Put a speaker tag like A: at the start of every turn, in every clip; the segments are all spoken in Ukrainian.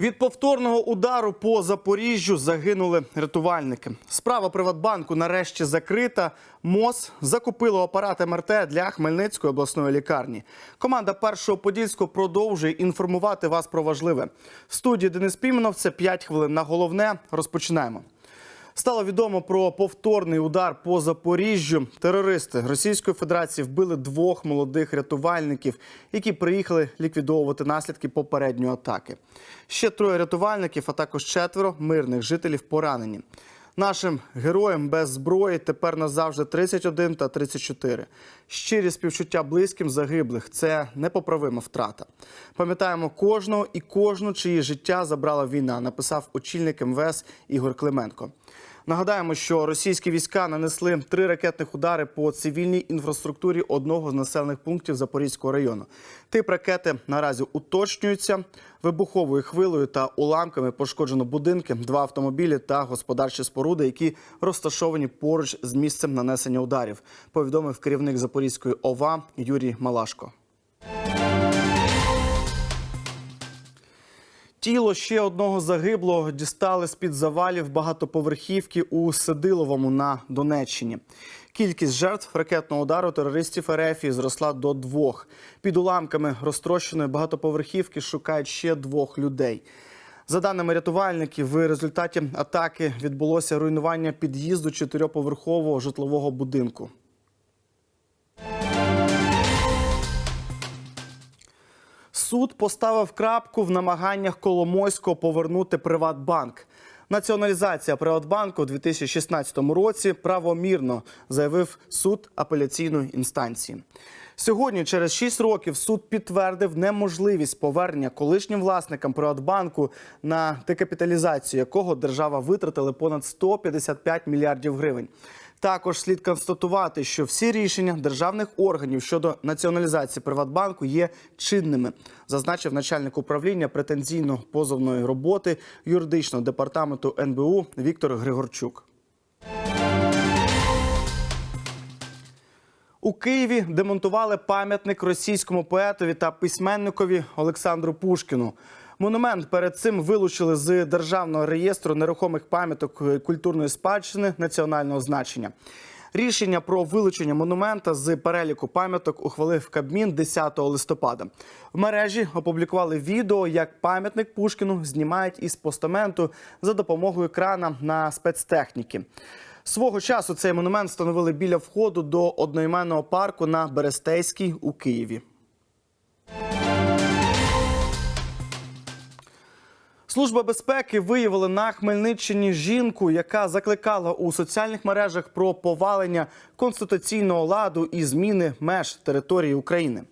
A: Від повторного удару по Запоріжжю загинули рятувальники. Справа Приватбанку нарешті закрита. МОЗ закупило апарат МРТ для Хмельницької обласної лікарні. Команда першого подільського продовжує інформувати вас про важливе. В студії Денис Піменов це 5 хвилин на головне. Розпочинаємо. Стало відомо про повторний удар по Запоріжжю. Терористи Російської Федерації вбили двох молодих рятувальників, які приїхали ліквідовувати наслідки попередньої атаки. Ще троє рятувальників, а також четверо мирних жителів поранені. Нашим героям без зброї тепер назавжди 31 та 34. Щирі співчуття близьким загиблих це непоправима втрата. Пам'ятаємо кожного і кожну, чиї життя забрала війна, написав очільник МВС Ігор Клименко. Нагадаємо, що російські війська нанесли три ракетних удари по цивільній інфраструктурі одного з населених пунктів Запорізького району. Тип ракети наразі уточнюється. Вибуховою хвилею та уламками пошкоджено будинки, два автомобілі та господарчі споруди, які розташовані поруч з місцем нанесення ударів. Повідомив керівник Запорізької ОВА Юрій Малашко. Тіло ще одного загиблого дістали з-під завалів багатоповерхівки у Сидиловому на Донеччині. Кількість жертв ракетного удару терористів РФ зросла до двох. Під уламками розтрощеної багатоповерхівки шукають ще двох людей. За даними рятувальників, в результаті атаки відбулося руйнування під'їзду чотирьохповерхового житлового будинку. Суд поставив крапку в намаганнях Коломойського повернути Приватбанк. Націоналізація Приватбанку у 2016 році правомірно заявив суд апеляційної інстанції. Сьогодні, через 6 років, суд підтвердив неможливість повернення колишнім власникам Приватбанку на декапіталізацію, якого держава витратила понад 155 мільярдів гривень. Також слід констатувати, що всі рішення державних органів щодо націоналізації Приватбанку є чинними, зазначив начальник управління претензійно-позовної роботи юридичного департаменту НБУ Віктор Григорчук. У Києві демонтували пам'ятник російському поетові та письменникові Олександру Пушкіну. Монумент перед цим вилучили з державного реєстру нерухомих пам'яток культурної спадщини національного значення. Рішення про вилучення монумента з переліку пам'яток ухвалив Кабмін 10 листопада. В мережі опублікували відео, як пам'ятник Пушкіну знімають із постаменту за допомогою крана на спецтехніки. Свого часу цей монумент встановили біля входу до одноіменного парку на Берестейській у Києві. Служба безпеки виявила на Хмельниччині жінку, яка закликала у соціальних мережах про повалення конституційного ладу і зміни меж території України.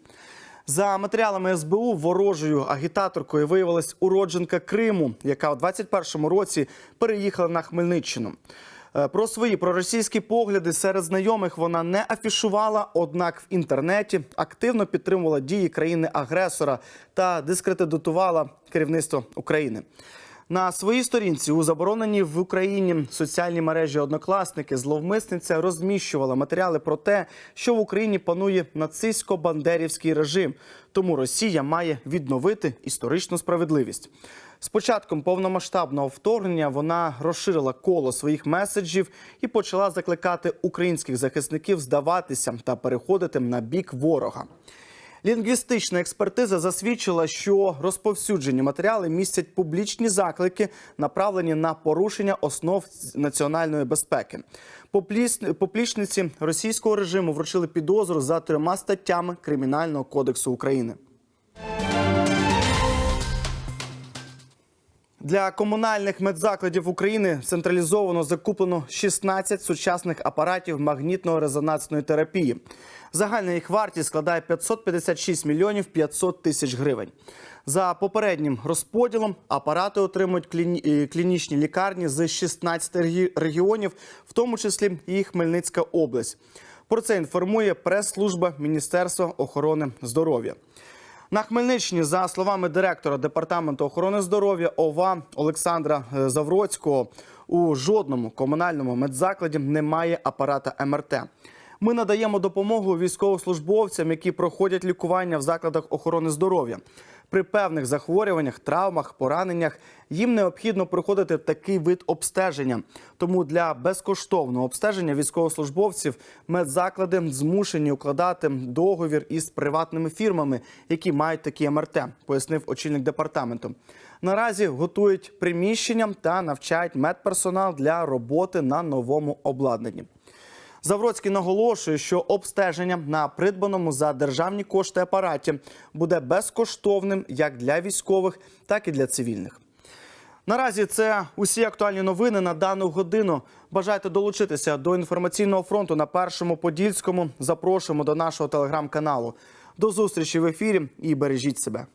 A: За матеріалами СБУ ворожою агітаторкою виявилась уродженка Криму, яка у 21-му році переїхала на Хмельниччину. Е, Про свої проросійські погляди серед знайомих вона не афішувала, однак в інтернеті активно підтримувала дії країни-агресора та дискредитувала керівництво України. На своїй сторінці у забороненій в Україні соціальній мережі однокласники зловмисниця розміщувала матеріали про те, що в Україні панує нацистсько-бандерівський режим, тому Росія має відновити історичну справедливість. З початком повномасштабного вторгнення вона розширила коло своїх меседжів і почала закликати українських захисників здаватися та переходити на бік ворога. Лінгвістична експертиза засвідчила, що розповсюджені матеріали містять публічні заклики, направлені на порушення основ національної безпеки. Поплічниці російського режиму вручили підозру за трьома статтями Кримінального кодексу України. Для комунальних медзакладів України централізовано закуплено 16 сучасних апаратів магнітно-резонансної терапії. Загальна їх вартість складає 556 мільйонів 500 тисяч гривень. За попереднім розподілом апарати отримують кліні- е, клінічні лікарні з 16 регіонів, в тому числі і Хмельницька область. Про це інформує прес-служба Міністерства охорони здоров'я. На Хмельниччині, за словами директора департаменту охорони здоров'я ОВА Олександра е, Завроцького, у жодному комунальному медзакладі немає апарата МРТ. Ми надаємо допомогу військовослужбовцям, які проходять лікування в закладах охорони здоров'я. При певних захворюваннях, травмах, пораненнях їм необхідно проходити такий вид обстеження. Тому для безкоштовного обстеження військовослужбовців медзаклади змушені укладати договір із приватними фірмами, які мають такі МРТ, пояснив очільник департаменту. Наразі готують приміщення та навчають медперсонал для роботи на новому обладнанні. Завроцький наголошує, що обстеження на придбаному за державні кошти апараті буде безкоштовним як для військових, так і для цивільних. Наразі це усі актуальні новини на дану годину. Бажаєте долучитися до інформаційного фронту на першому подільському. Запрошуємо до нашого телеграм-каналу. До зустрічі в ефірі і бережіть себе.